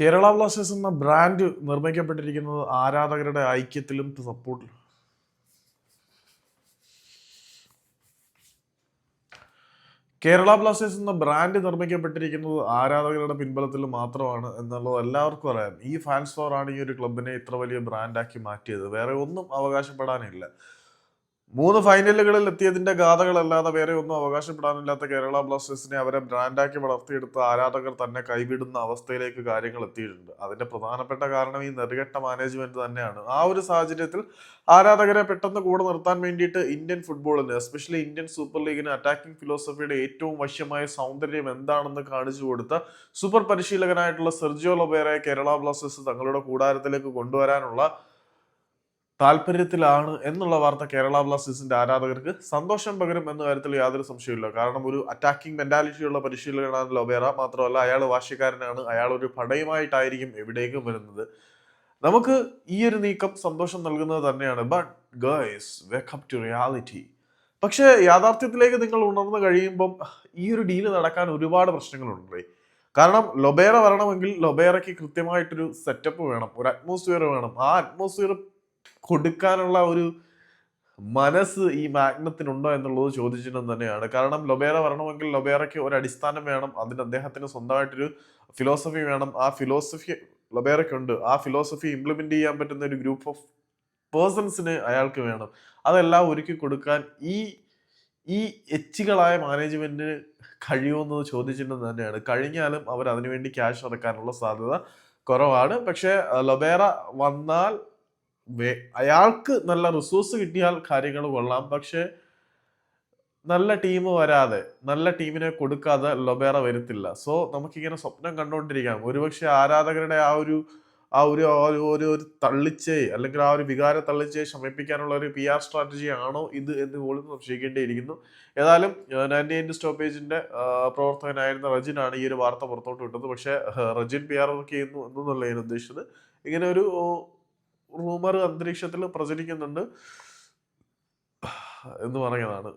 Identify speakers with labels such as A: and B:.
A: Kerala Blasters എന്ന brand നിർമ്മിക്കപ്പെട്ടിരിക്കുന്നത് ആരാധകരുടെ ഐക്യത്തിലും സപ്പോർട്ടിലും. കേരള ബ്ലാസ്റ്റേഴ്സ് എന്ന ബ്രാൻഡ് നിർമ്മിക്കപ്പെട്ടിരിക്കുന്നത് ആരാധകരുടെ പിൻബലത്തിൽ മാത്രമാണ് എന്നുള്ളത് എല്ലാവർക്കും അറിയാം. ഈ ഫാൻസ് ഫോറാണ് ഈ ഒരു ക്ലബിനെ ഇത്ര വലിയ ബ്രാൻഡാക്കി മാറ്റിയത്. വേറെ ഒന്നും അവകാശപ്പെടാനില്ല. മൂന്ന് ഫൈനലുകളിൽ എത്തിയതിന്റെ ഗാഥകളല്ലാതെ വേറെ ഒന്നും അവകാശപ്പെടാനില്ലാത്ത കേരള ബ്ലാസ്റ്റേഴ്സിനെ അവരെ ബ്രാൻഡാക്കി വളർത്തിയെടുത്ത ആരാധകർ തന്നെ കൈവിടുന്ന അവസ്ഥയിലേക്ക് കാര്യങ്ങൾ എത്തിയിട്ടുണ്ട്. അതിന്റെ പ്രധാനപ്പെട്ട കാരണം ഈ നെറുകെട്ട മാനേജ്മെന്റ് തന്നെയാണ്. ആ ഒരു സാഹചര്യത്തിൽ ആരാധകരെ പെട്ടെന്ന് കൂടെ നിർത്താൻ വേണ്ടിയിട്ട് ഇന്ത്യൻ ഫുട്ബോളിന് എസ്പെഷ്യലി ഇന്ത്യൻ സൂപ്പർ ലീഗിന് അറ്റാക്കിംഗ് ഫിലോസഫിയുടെ ഏറ്റവും വശ്യമായ സൗന്ദര്യം എന്താണെന്ന് കാണിച്ചു കൊടുത്ത സൂപ്പർ പരിശീലകനായിട്ടുള്ള സെർജിയോ ലൊബേറെ കേരള ബ്ലാസ്റ്റേഴ്സ് തങ്ങളുടെ കൂടാരത്തിലേക്ക് കൊണ്ടുവരാനുള്ള താല്പര്യത്തിലാണ് എന്നുള്ള വാർത്ത കേരള ബ്ലാസ്റ്റേഴ്സിന്റെ ആരാധകർക്ക് സന്തോഷം പകരും എന്ന കാര്യത്തിൽ യാതൊരു സംശയമില്ല കാരണം ഒരു അറ്റാക്കിംഗ് മെന്റാലിറ്റിയുള്ള പരിശീലകനാണ് ലൊബേറ മാത്രമല്ല അയാൾ വാശിക്കാരനാണ് അയാൾ ഒരു പടയുമായിട്ടായിരിക്കും എവിടേക്കും വരുന്നത്. നമുക്ക് ഈ ഒരു നീക്കം സന്തോഷം നൽകുന്നത് തന്നെയാണ്. But gears wake up to reality പക്ഷേ യാഥാർത്ഥ്യത്തിലേക്ക് നിങ്ങൾ ഉണർന്നു കഴിയുമ്പം ഈ ഒരു ഡീൽ നടക്കാൻ ഒരുപാട് പ്രശ്നങ്ങളുണ്ട് കാരണം ലൊബേറ വരണമെങ്കിൽ ലൊബേറയ്ക്ക് കൃത്യമായിട്ടൊരു സെറ്റപ്പ് വേണം ഒരു അറ്റ്മോസ്ഫിയർ വേണം. ആ അറ്റ്മോസ്ഫിയർ കൊടുക്കാനുള്ള ഒരു മനസ്സ് ഈ മാഗ്നത്തിനുണ്ടോ എന്നുള്ളത് ചോദിച്ചിട്ടും തന്നെയാണ്. കാരണം ലൊബേറ വരണമെങ്കിൽ ലൊബേറയ്ക്ക് ഒരു അടിസ്ഥാനം വേണം അതിന് അദ്ദേഹത്തിന് സ്വന്തമായിട്ടൊരു ഫിലോസഫി വേണം. ആ ഫിലോസഫി ലൊബേറയ്ക്കുണ്ട്. ആ ഫിലോസഫി ഇംപ്ലിമെന്റ് ചെയ്യാൻ പറ്റുന്ന ഒരു ഗ്രൂപ്പ് ഓഫ് പേഴ്സൺസിന് അയാൾക്ക് വേണം. അതെല്ലാം ഒരുക്കി കൊടുക്കാൻ ഈ ഈ എച്ചുകളായ മാനേജ്മെന്റിന് കഴിയുമെന്ന് ചോദിച്ചിട്ടും തന്നെയാണ്. കഴിഞ്ഞാലും അവർ അതിനുവേണ്ടി ക്യാഷ് അടക്കാനുള്ള സാധ്യത കുറവാണ്. പക്ഷേ ലൊബേറ വന്നാൽ അയാൾക്ക് നല്ല റിസോഴ്സ് കിട്ടിയാൽ കാര്യങ്ങൾ കൊള്ളാം. പക്ഷേ നല്ല ടീം വരാതെ നല്ല ടീമിനെ കൊടുക്കാതെ ലൊബേറ വരത്തില്ല. സോ നമുക്കിങ്ങനെ സ്വപ്നം കണ്ടുകൊണ്ടിരിക്കാം. ഒരുപക്ഷെ ആരാധകരുടെ ആ ഒരു ആ ഒരു ഒരു ഒരു തള്ളിച്ചേ അല്ലെങ്കിൽ ആ ഒരു വികാര തള്ളിച്ചയെ ശമിപ്പിക്കാനുള്ള ഒരു പി ആർ സ്ട്രാറ്റജി ആണോ ഇത് എന്ന് പോലും സംശയിക്കേണ്ടിയിരിക്കുന്നു. ഏതായാലും നയന്റി എയ്റ്റ് സ്റ്റോപ്പേജിന്റെ പ്രവർത്തകനായിരുന്ന റജിനാണ് ഈ ഒരു വാർത്ത പുറത്തോട്ട് വിട്ടത്. പക്ഷേ റജിൻ പി ആർ വർക്ക് ചെയ്യുന്നു എന്നൊന്നല്ല ഞാൻ ഉദ്ദേശിച്ചത്. ഇങ്ങനെ ഒരു റൂമർ അന്തരീക്ഷത്തിൽ പ്രചരിക്കുന്നുണ്ട് എന്ന് പറയുന്നതാണ്.